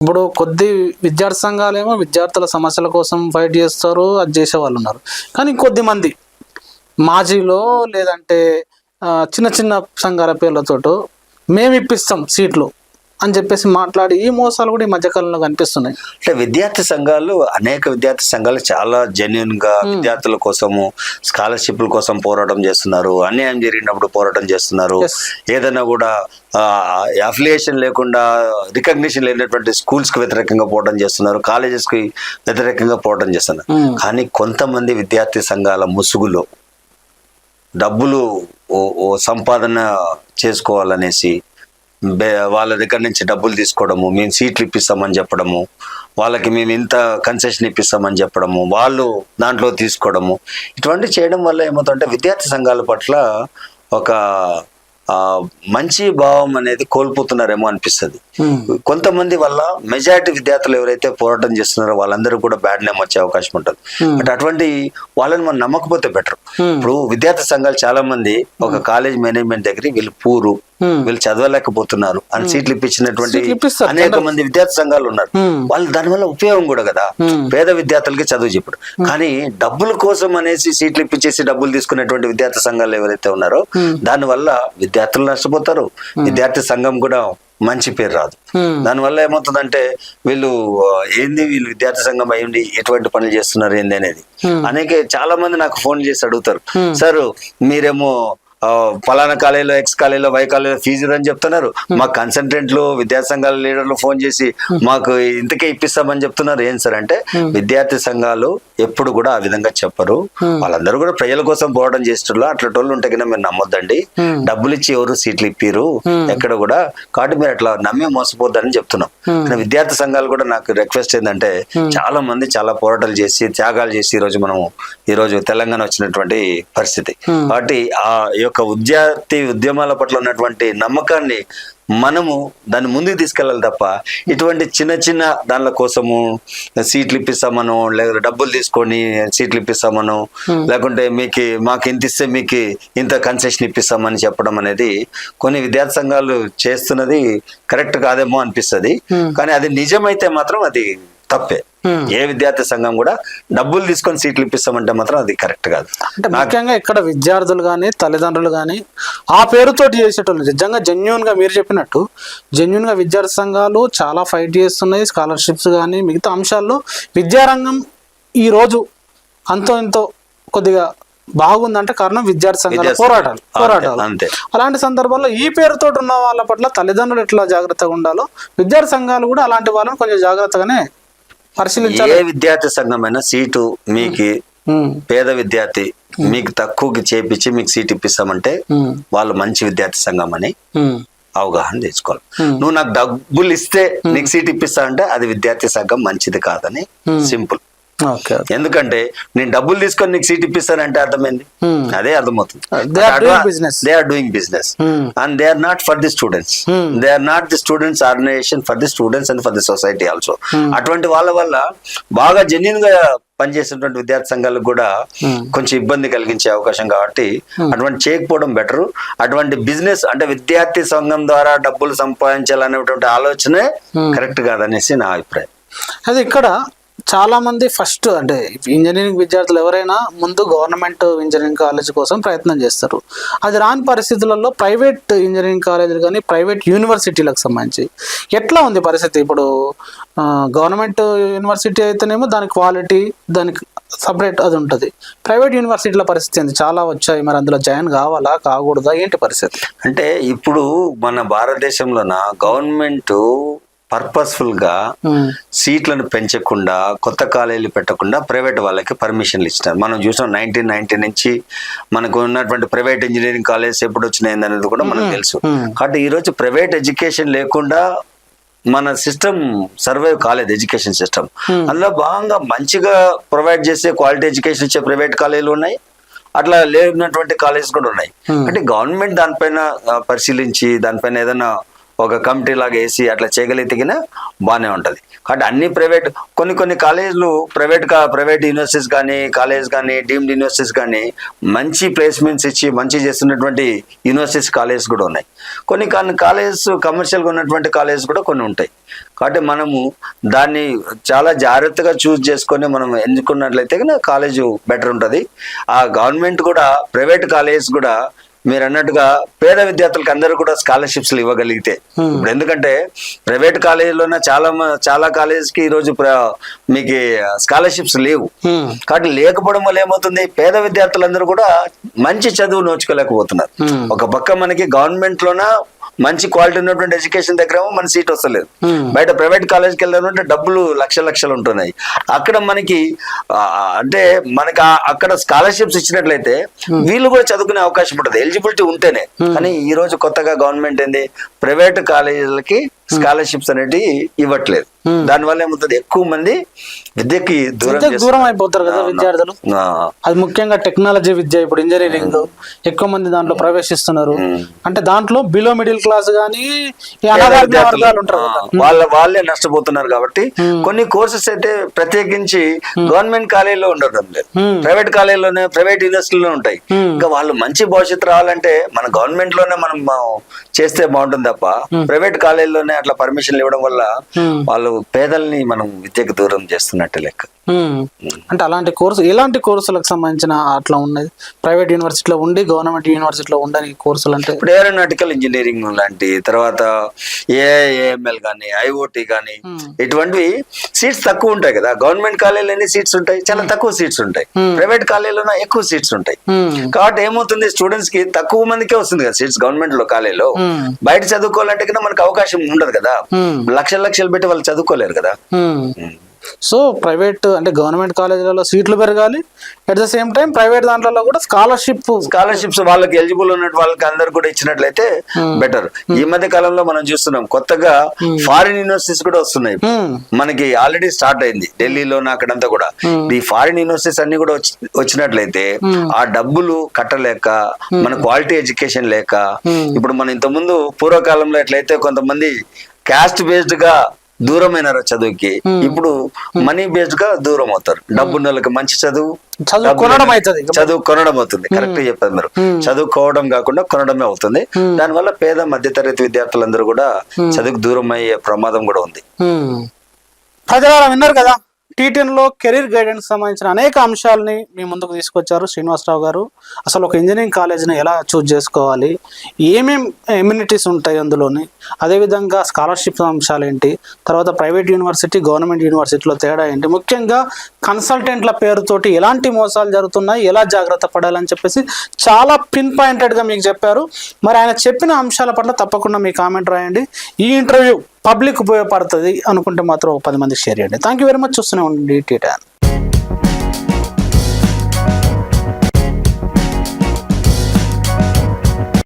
ఇప్పుడు కొద్ది విద్యార్థి సంఘాలేమో విద్యార్థుల సమస్యల కోసం ఫైట్ చేస్తారు అది చేసే వాళ్ళు ఉన్నారు. కానీ కొద్ది మంది మాజీలో లేదంటే చిన్న చిన్న సంఘాల పేర్లతోటో మేము ఇప్పిస్తాం సీట్లు. అని చెప్పేసి మాట్లాడి ఈ మోసాలు కూడా ఈ మధ్యకాలంలో కనిపిస్తున్నాయి అంటే విద్యార్థి సంఘాలు అనేక విద్యార్థి సంఘాలు చాలా జెన్యున్గా విద్యార్థుల కోసము స్కాలర్షిప్ల కోసం పోరాటం చేస్తున్నారు అన్యాయం జరిగినప్పుడు పోరాటం చేస్తున్నారు. ఏదైనా కూడా అఫిలియేషన్ లేకుండా రికగ్నిషన్ లేనటువంటి స్కూల్స్కి వ్యతిరేకంగా పోరాటం చేస్తున్నారు కాలేజెస్కి వ్యతిరేకంగా పోరాటం చేస్తున్నారు. కానీ కొంతమంది విద్యార్థి సంఘాల ముసుగులో డబ్బులు సంపాదన చేసుకోవాలనేసి వాళ్ళ దగ్గర నుంచి డబ్బులు తీసుకోవడము మేము సీట్లు ఇప్పిస్తామని చెప్పడము వాళ్ళకి మేము ఇంత కన్సెషన్ ఇప్పిస్తామని చెప్పడము వాళ్ళు దాంట్లో తీసుకోవడము ఇటువంటి చేయడం వల్ల ఏమవుతుందంటే విద్యార్థి సంఘాల పట్ల ఒక మంచి భావం అనేది కోల్పోతున్నారేమో అనిపిస్తుంది. కొంతమంది వల్ల మెజారిటీ విద్యార్థులు ఎవరైతే పోరాటం చేస్తున్నారో వాళ్ళందరూ కూడా బ్యాడ్ నేమ్ వచ్చే అవకాశం ఉంటుంది. బట్ అటువంటి వాళ్ళని మనం నమ్మకపోతే బెటర్. ఇప్పుడు విద్యార్థి సంఘాలు చాలా మంది ఒక కాలేజ్ మేనేజ్మెంట్ దగ్గర వీళ్ళు పూరు. వీళ్ళు చదవలేకపోతున్నారు అని సీట్లు ఇప్పించినటువంటి సీట్లు ఇప్పిస్తారు, అనేక. మంది విద్యార్థి సంఘాలు ఉన్నారు Hmm. వాళ్ళు దానివల్ల ఉపయోగం కూడా కదా Hmm. పేద విద్యార్థులకి చదువు చెప్పుడు కానీ డబ్బుల కోసం అనేసి సీట్లు ఇప్పించేసి డబ్బులు తీసుకునేటువంటి విద్యార్థి సంఘాలు ఎవరైతే ఉన్నారో Hmm. దానివల్ల విద్యార్థులు నష్టపోతారు విద్యార్థి సంఘం కూడా మంచి పేరు రాదు Hmm. దానివల్ల ఏమవుతుందంటే వీళ్ళు ఏంది వీళ్ళు విద్యార్థి సంఘం అయ్యండి ఎటువంటి పనులు చేస్తున్నారు ఏంది అనేది Hmm. అనేక చాలా మంది నాకు ఫోన్ చేసి అడుగుతారు Hmm. సార్ మీరేమో ఫలానా కాలేజీలో ఎక్స్ కాలేజీలో వై కాలేజీలో ఫీజు అని చెప్తున్నారు. మా కన్సల్టెంట్లు విద్యార్థి సంఘాల లీడర్లు ఫోన్ చేసి మాకు ఇంతకే ఇప్పిస్తామని చెప్తున్నారు. ఏం సార్ అంటే విద్యార్థి సంఘాలు ఎప్పుడు కూడా ఆ విధంగా చెప్పరు. వాళ్ళందరూ కూడా ప్రజల కోసం పోవడం చేస్తున్నారు అట్లా టోళ్ళు ఉంటే కన్నా మీరు నమ్మొద్దండి. Hmm. డబ్బులు ఇచ్చి ఎవరు సీట్లు ఇప్పిరు ఎక్కడ కూడా కాబట్టి మీరు అట్లా నమ్మి మోసపోద్దని చెప్తున్నాం. కానీ విద్యార్థి సంఘాలు కూడా నాకు రిక్వెస్ట్ ఏంటంటే చాలా మంది చాలా పోరాటాలు చేసి త్యాగాలు చేసి ఈ రోజు మనము ఈ రోజు తెలంగాణ వచ్చినటువంటి పరిస్థితి. కాబట్టి ఆ యొక్క విద్యార్థి ఉద్యమాల పట్ల ఉన్నటువంటి నమ్మకాన్ని మనము దాన్ని ముందుకు తీసుకెళ్ళాలి తప్ప ఇటువంటి చిన్న చిన్న దానిల కోసము సీట్లు ఇప్పిస్తామను లేదా డబ్బులు తీసుకొని సీట్లు ఇప్పిస్తామను లేకుంటే మీకు మాకు ఇంత ఇస్తే మీకు ఇంత కన్సెషన్ ఇప్పిస్తామని చెప్పడం అనేది కొన్ని విద్యార్థి సంఘాలు చేస్తున్నది కరెక్ట్ కాదేమో అనిపిస్తది. కానీ అది నిజమైతే మాత్రం అది తప్పే. ఏ విద్యార్థి సంఘం కూడా డబ్బులు తీసుకొని సీట్లు ఇప్పిస్తామంటే మాత్రం అది కరెక్ట్ కాదు అంటే ముఖ్యంగా ఇక్కడ విద్యార్థులు కానీ తల్లిదండ్రులు కానీ ఆ పేరుతోటి చేసేటోళ్ళు నిజంగా జెన్యున్గా మీరు చెప్పినట్టు జెన్యున్గా విద్యార్థి సంఘాలు చాలా ఫైట్ చేస్తున్నాయి స్కాలర్షిప్స్ కానీ మిగతా అంశాల్లో విద్యారంగం ఈ రోజు అంతో ఎంతో కొద్దిగా బాగుందంటే కారణం విద్యార్థి సంఘాల పోరాటాలు. పోరాటాలు అంతే. అలాంటి సందర్భాల్లో ఈ పేరుతో ఉన్న వాళ్ళ పట్ల తల్లిదండ్రులు ఎట్లా జాగ్రత్తగా ఉండాలో విద్యార్థి సంఘాలు కూడా అలాంటి వాళ్ళని కొంచెం జాగ్రత్తగానే పరిశీలించాలి. ఏ విద్యార్థి సంఘమైనా సీటు మీకు పేద విద్యార్థి మీకు తక్కువకి చేపించి మీకు సీట్ ఇప్పిస్తామంటే వాళ్ళు మంచి విద్యార్థి సంఘం అని అవగాహన తెచ్చుకోవాలి. నువ్వు నాకు డబ్బులు ఇస్తే నీకు సీట్ ఇప్పిస్తా అంటే అది విద్యార్థి సంఘం మంచిది కాదని. సింపుల్. ఎందుకంటే నేను డబ్బులు తీసుకొని నీకు సీట్ ఇప్పిస్తానంటే అర్థమైంది. అదే అర్థమవుతుంది. They are doing business. And they are not for the students. They are not the students organisation for the students and for the society also అటువంటి వాళ్ళ వల్ల బాగా జెన్యున్గా పనిచేసినటువంటి విద్యార్థి సంఘాలకు కూడా. కొంచెం ఇబ్బంది కలిగించే అవకాశం కాబట్టి అటువంటి చేయకపోవడం బెటర్ అటువంటి బిజినెస్ అంటే విద్యార్థి సంఘం ద్వారా డబ్బులు సంపాదించాలనేటువంటి ఆలోచనే కరెక్ట్ కాదనేసి నా అభిప్రాయం. అది ఇక్కడ చాలామంది ఫస్ట్ అంటే ఇంజనీరింగ్ విద్యార్థులు ఎవరైనా ముందు గవర్నమెంట్ ఇంజనీరింగ్ కాలేజ్ కోసం ప్రయత్నం చేస్తారు. అది రాని పరిస్థితులలో ప్రైవేట్ ఇంజనీరింగ్ కాలేజీలు కానీ ప్రైవేట్ యూనివర్సిటీలకు సంబంధించి. ఎట్లా ఉంది పరిస్థితి? ఇప్పుడు గవర్నమెంట్ యూనివర్సిటీ అయితేనేమో దాని క్వాలిటీ దానికి సపరేట్ అది ఉంటుంది. ప్రైవేట్ యూనివర్సిటీల పరిస్థితి ఏంది? చాలా వచ్చాయి. మరి అందులో జాయిన్ కావాలా కాకూడదా? ఏంటి పరిస్థితి? అంటే ఇప్పుడు మన భారతదేశంలోన గవర్నమెంట్ పర్పస్ఫుల్గా సీట్లను పెంచకుండా కొత్త కాలేజీలు పెట్టకుండా ప్రైవేట్ వాళ్ళకి పర్మిషన్లు ఇచ్చినారు. మనం చూసాం నైన్టీన్ నైన్టీ నుంచి మనకు ఉన్నటువంటి ప్రైవేట్ ఇంజనీరింగ్ కాలేజెస్ ఎప్పుడు వచ్చినాయి అనేది కూడా మనకు తెలుసు. కాబట్టి ఈ రోజు ప్రైవేట్ ఎడ్యుకేషన్ లేకుండా మన సిస్టమ్ సర్వైవ్ కాలేదు ఎడ్యుకేషన్ సిస్టమ్. అందులో భాగంగా మంచిగా ప్రొవైడ్ చేసే క్వాలిటీ ఎడ్యుకేషన్ ఇచ్చే ప్రైవేట్ కాలేజీలు ఉన్నాయి. అట్లా లేనటువంటి కాలేజెస్ కూడా ఉన్నాయి. అంటే గవర్నమెంట్ దానిపైన పరిశీలించి దానిపైన ఏదైనా ఒక కమిటీ లాగా వేసి అట్లా చేయగలిగితేగినా బాగానే ఉంటుంది. కాబట్టి అన్ని ప్రైవేట్ కొన్ని కొన్ని కాలేజీలు ప్రైవేట్ కా ప్రైవేట్ యూనివర్సిటీస్ కానీ కాలేజ్ కానీ డీమ్డ్ యూనివర్సిటీస్ కానీ మంచి ప్లేస్మెంట్స్ ఇచ్చి మంచి చేస్తున్నటువంటి యూనివర్సిటీస్ కాలేజెస్ కూడా ఉన్నాయి. కొన్ని కొన్ని కాలేజెస్ కమర్షియల్గా ఉన్నటువంటి కాలేజెస్ కూడా కొన్ని ఉంటాయి. కాబట్టి మనము దాన్ని చాలా జాగ్రత్తగా చూస్ చేసుకొని మనం ఎంచుకున్నట్లయితే కాలేజ్ బెటర్ ఉంటుంది. ఆ గవర్నమెంట్ కూడా ప్రైవేట్ కాలేజెస్ కూడా మీరు అన్నట్టుగా పేద విద్యార్థులకు అందరూ కూడా స్కాలర్షిప్స్ ఇవ్వగలిగితే. ఇప్పుడు ఎందుకంటే ప్రైవేట్ కాలేజీలోనే చాలా చాలా కాలేజీకి ఈరోజు మీకు స్కాలర్షిప్స్ లేవు. కాబట్టి లేకపోవడం వల్ల ఏమవుతుంది? పేద విద్యార్థులందరూ కూడా మంచి చదువు నోచుకోలేకపోతున్నారు. ఒక పక్క మనకి గవర్నమెంట్ లోన మంచి క్వాలిటీ ఉన్నటువంటి ఎడ్యుకేషన్ దగ్గర మన సీట్ వస్తలేదు. Hmm. బయట ప్రైవేట్ కాలేజ్కి వెళ్దామంటే డబ్బులు లక్ష లక్షలు ఉంటున్నాయి. అక్కడ మనకి అంటే మనకి అక్కడ స్కాలర్షిప్స్ ఇచ్చినట్లయితే వీళ్ళు కూడా చదువుకునే అవకాశం ఉంటుంది. ఎలిజిబిలిటీ ఉంటేనే. కానీ ఈ రోజు కొత్తగా గవర్నమెంట్ ఏంది? ప్రైవేట్ కాలేజీలకి స్కాలర్షిప్స్ అనేటివి ఇవ్వట్లేదు. దానివల్ల ఏమవుతుంది? ఎక్కువ మంది విద్యకి దూరం. దూరం అయిపోతారు కదా విద్యార్థులు? అది ముఖ్యంగా టెక్నాలజీ విద్య ఇప్పుడు ఇంజనీరింగ్ ఎక్కువ మంది దాంట్లో ప్రవేశిస్తున్నారు. అంటే దాంట్లో బిలో మిడిల్ క్లాస్ గానీ వాళ్ళ వాళ్ళే నష్టపోతున్నారు కాబట్టి కొన్ని కోర్సెస్ అయితే ప్రత్యేకించి గవర్నమెంట్ కాలేజీలో ఉండడం లేదు. Hmm. ప్రైవేట్ కాలేజీలోనే ప్రైవేట్ యూనివర్సిటీలో ఉంటాయి. Hmm. ఇంకా వాళ్ళు మంచి భవిష్యత్తు రావాలంటే మన గవర్నమెంట్లోనే మనం చేస్తే బాగుంటుంది తప్ప ప్రైవేట్ కాలేజీలోనే అట్లా పర్మిషన్లు ఇవ్వడం వల్ల Hmm. వాళ్ళు పేదల్ని మనం విద్యకు దూరం చేస్తున్నట్టు లెక్క. అంటే అలాంటి కోర్సు ఎలాంటి కోర్సులకు సంబంధించిన అట్లా ఉన్నది? ప్రైవేట్ యూనివర్సిటీలో ఉండి గవర్నమెంట్ యూనివర్సిటీలో ఉండని కోర్సులు అంటే ఇప్పుడు ఏరోనాటికల్ ఇంజనీరింగ్ లాంటి తర్వాత ఏఎంఎల్ కానీ ఐఓటి కానీ ఇటువంటివి సీట్స్ తక్కువ ఉంటాయి కదా. గవర్నమెంట్ కాలేజీలో ఎన్ని సీట్స్ ఉంటాయి చాలా తక్కువ సీట్స్ ఉంటాయి. ప్రైవేట్ కాలేజీలోనే ఎక్కువ సీట్స్ ఉంటాయి. కాబట్టి ఏమవుతుంది? స్టూడెంట్స్కి తక్కువ మందికే వస్తుంది కదా సీట్స్ గవర్నమెంట్లో కాలేజీలో. బయట చదువుకోవాలంటే కన్నా మనకు అవకాశం ఉండదు కదా. లక్షలు లక్షలు పెట్టి వాళ్ళు చదువుకోలేరు కదా. సో ప్రైవేట్ అంటే గవర్నమెంట్ కాలేజీలలో సీట్లు పెరగాలి. At the same time private దాంట్లో కూడా స్కాలర్షిప్ స్కాలర్షిప్స్ వాళ్ళకి ఎలిజిబుల్ ఉన్న వాళ్ళకి అందరు కూడా ఇచ్చినట్లయితే బెటర్. ఈ మధ్య కాలంలో మనం చూస్తున్నాం కొత్తగా ఫారిన్ యూనివర్సిటీస్ కూడా వస్తున్నాయి. మనకి ఆల్రెడీ స్టార్ట్ అయింది ఢిల్లీలో అక్కడంతా కూడా. ఈ ఫారిన్ యూనివర్సిటీస్ అన్ని కూడా వచ్చి- వచ్చినట్లయితే ఆ డబ్బులు కట్టలేక మన క్వాలిటీ ఎడ్యుకేషన్ లేక ఇప్పుడు మనం ఇంత ముందు పూర్వకాలంలో ఎట్లయితే కొంతమంది క్యాస్ట్ బేస్డ్గా దూరమైనారు చదువుకి. ఇప్పుడు మనీ బేస్డ్గా దూరం అవుతారు డబ్బు వాళ్ళకి మంచి చదువు చదువు కొనడం అవుతుంది. చదువు కొనడం అవుతుంది. కరెక్ట్ చెప్పారు మీరు. చదువుకోవడం కాకుండా కొనడమే అవుతుంది. దానివల్ల పేద మధ్యతరగతి విద్యార్థులందరూ కూడా చదువుకు దూరం అయ్యే ప్రమాదం కూడా ఉంది. ప్రజలారా విన్నారు కదా? టీటెన్లో కెరీర్ గైడెన్స్ సంబంధించిన అనేక అంశాలని మీ ముందుకు తీసుకొచ్చారు శ్రీనివాసరావు గారు. అసలు ఒక ఇంజనీరింగ్ కాలేజ్ని ఎలా చూజ్ చేసుకోవాలి? ఏమేం ఎమ్యూనిటీస్ ఉంటాయి అందులోని? అదేవిధంగా స్కాలర్షిప్ అంశాలు ఏంటి తర్వాత ప్రైవేట్ యూనివర్సిటీ గవర్నమెంట్ యూనివర్సిటీలో తేడా ఏంటి? ముఖ్యంగా కన్సల్టెంట్ల పేరుతోటి ఎలాంటి మోసాలు జరుగుతున్నాయి? ఎలా జాగ్రత్త పడాలని చెప్పేసి చాలా పిన్ పాయింటెడ్గా మీకు చెప్పారు. మరి ఆయన చెప్పిన అంశాల పట్ల తప్పకుండా మీ కామెంట్ రాయండి. ఈ ఇంటర్వ్యూ పబ్లిక్ ఉపయోగపడుతుంది అనుకుంటే మాత్రం ఒక పది మందికి షేర్ చేయండి. థ్యాంక్ యూ వెరీ మచ్ చూస్తూనే ఉండండి. టీటా